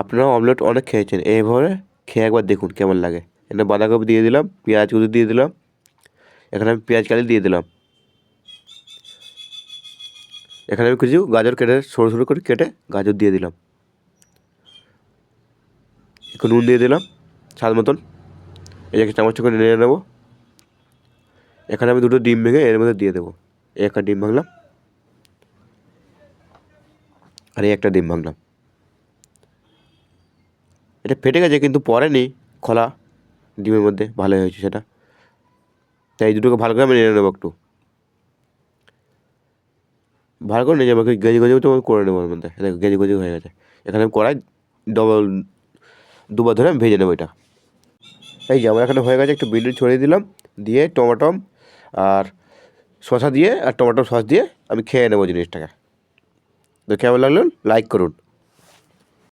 আপনারা অমলেট অনেক খেয়েছেন। এইভাবে খেয়ে একবার দেখুন কেমন লাগে। এখানে বাঁধাকপি দিয়ে দিলাম, পেঁয়াজ কুচি দিয়ে দিলাম, এখানে আমি পেঁয়াজ কালি দিয়ে দিলাম। এখানে আমি কিছু গাজর কেটে, সরু সরু করে কেটে গাজর দিয়ে দিলাম। একটু নুন দিয়ে দিলাম, স্বাদ মতন। এটাকে চামচ করে নিয়ে নেব। এখানে আমি দুটো ডিম ভেঙে এর মধ্যে দিয়ে দেবো। এই একটা ডিম ভাঙলাম, আর এই একটা ডিম ভাঙলাম। এটা ফেটে গেছে কিন্তু পড়েনি, খোলা, ডিমের মধ্যে ভালো হয়েছে সেটা। তাই দুটোকে ভালো করে আমি নেড়ে নেব একটু। ভালো করে নিয়ে যাব গেজি গেজি তো করে নেব ওর মধ্যে। দেখো, গেজি গেজি হয়ে গেছে। এখানে আমি কড়াই ডবল দুবার ধরে আমি ভেজে নেব এটা। এই যে, আমার এখানে হয়ে গেছে, একটু বিট ছড়িয়ে দিলাম, দিয়ে টমাটম আর শসা দিয়ে, আর টমেটো সস দিয়ে আমি খেয়ে নেব জিনিসটাকে। তো কেমন লাগল? লাইক করুন।